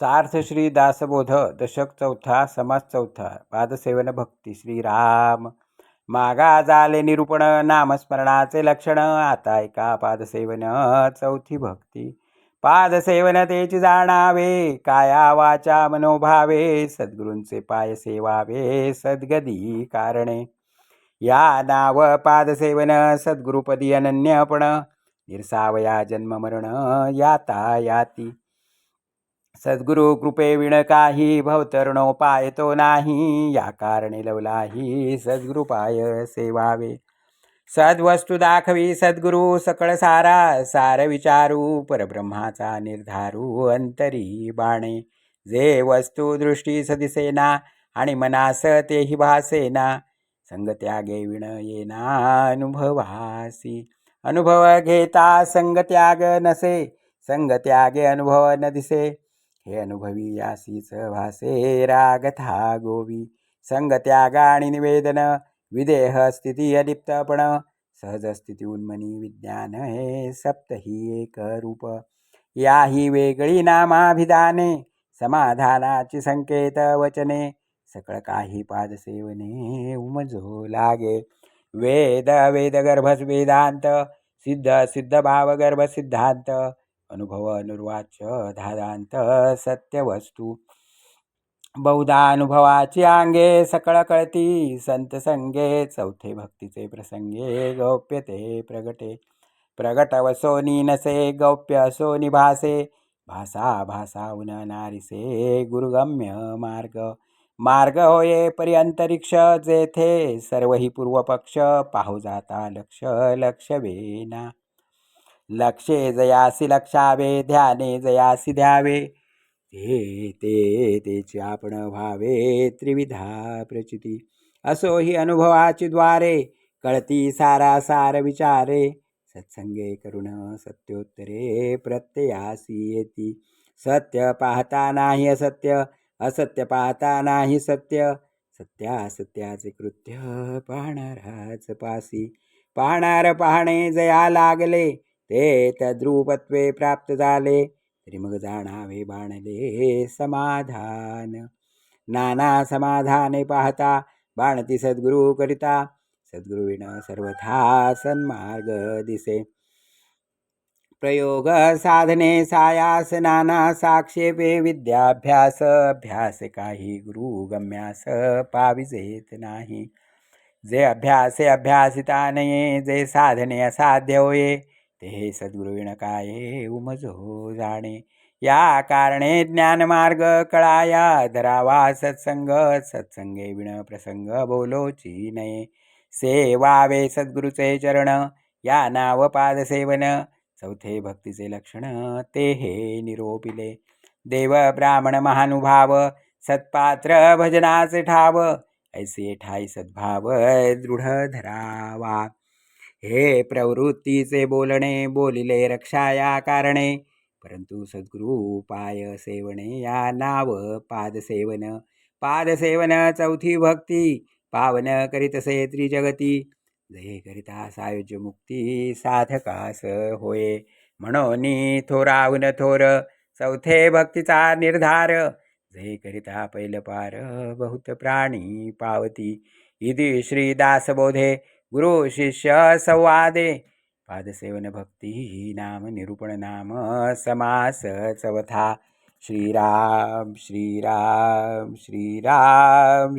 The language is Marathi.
सार्थ श्री दासबोध दशक चौथा समाज चौथा पादसेवन भक्ती श्रीराम. मागा झाले निरूपण नामस्मरणाचे लक्षण आता एका पादसेवन चौथी भक्ती. पादसेवन तेची जाणावे काया वाचा मनोभावे सद्गुरूंचे पाय सेवावे सद्गदी कारणे. या नाव पादसेवन सद्गुरुपदी अनन्यपण निरसावया जन्म मरण याता याती. सद्गुरु कृपे विण काही भवतरणो पायतो नाही. या कारणे लवलाही सद्गुरु पाय सेवावे. सद्वस्तू दाखवी सद्गुरु सकळ सारा सार विचारू परब्रह्माचा निर्धारू अंतरी बाणे. जे वस्तू दृष्टी सदिसेना आणि मनास तेही भासेना. संगत्यागे विण येना अनुभवासी. अनुभव घेता संगत्याग नसे संगत्यागे अनुभव न दिसे. हे अनुभवी यासीच भासे रागथा गोवी संगत्याग आणि निवेदन विदेह स्थिती अलिप्तपण सहज स्थिती उन्मनी विज्ञान हे सप्तही एक रूप. याही वेगळी नामाभिधाने समाधानाची संकेत वचने सकळ काही पादसेवने उमजो लागे. वेद वेद गर्भ वेदांत सिद्ध सिद्ध भाव गर्भ सिद्धांत अनुभव अनुर्वाच्य धादांत सत्यवस्तू। बहुधा अनुभवाची अंगे सकळ कळती संत संगे चौथे भक्तीचे प्रसंगे गौप्यते प्रगटे। प्रगट वसो नसे गौप्य असो निभासे भासा भासा उन नारिसे गुरुगम्य मार्ग। मार्ग होये परिअंतरिक्ष जेथे सर्व ही पूर्वपक्ष पाहू जाता लक्ष लक्ष वेना। लक्षे जयासी लक्षावे ध्याने जयासी द्यावे ते ते तेचे आपण व्हावे त्रिविधा प्रचिती। असो ही अनुभवाची द्वारे कळती सारा सार विचारे। सत्संगे करुण सत्योत्तरे प्रत्ययासी येती। सत्य पाहता नाही असत्य असत्य पाहता नाही सत्य। सत्यासत्याचे कृत्य पाहणाराच पासी। पाहणार पाहणे जया लागले ते तद्रूपत्वे प्राप्त झाले. तरी मग जाणावे बाणले समाधान. नाना समाधाने पाहता बाणती सद्गुरु करिता. सद्गुरुविण सर्वथा सन्मार्ग दिसे. प्रयोग साधने सायास नाना साक्षेपे विद्याभ्यास अभ्यास काही गुरु गम्यास पाविजेत नाही. जे अभ्यासे अभ्यासिता नये जे साधने असाध्य होये ते काय काये उमजो हो जाणे. या कारणे ज्ञानमार्ग कळाया धरावा सत्संग सत्संगे विण प्रसंग बोलोची नये. सेवावे सद्गुरुचे चरण या नाव पादसेवन चौथे भक्तीचे लक्षण ते हे निरोपिले. देव ब्राह्मण महानुभाव सत्पात्र भजनाचे ठाव ऐसे ठाई सद्भाव दृढ धरावा. हे प्रवृत्तीचे बोलणे बोलिले रक्षाया कारणे. परंतु सद्गुरु पाय सेवणे या नाव पादसेवन पादसेवन चौथी भक्ती. पावन करीतसे त्रिजगती. जय करिता सायुज्य मुक्ती साधकास होय. म्हणून थोराहून थोर चौथे भक्तीचा निर्धार. जय करिता पैल पार बहुत प्राणी पावती. इति श्रीदासबोधे गुरु शिष्य संवादे पादसेवन भक्ती नाम निरूपण नाम समास चवथा श्रीराम श्रीराम श्रीराम श्रीराम।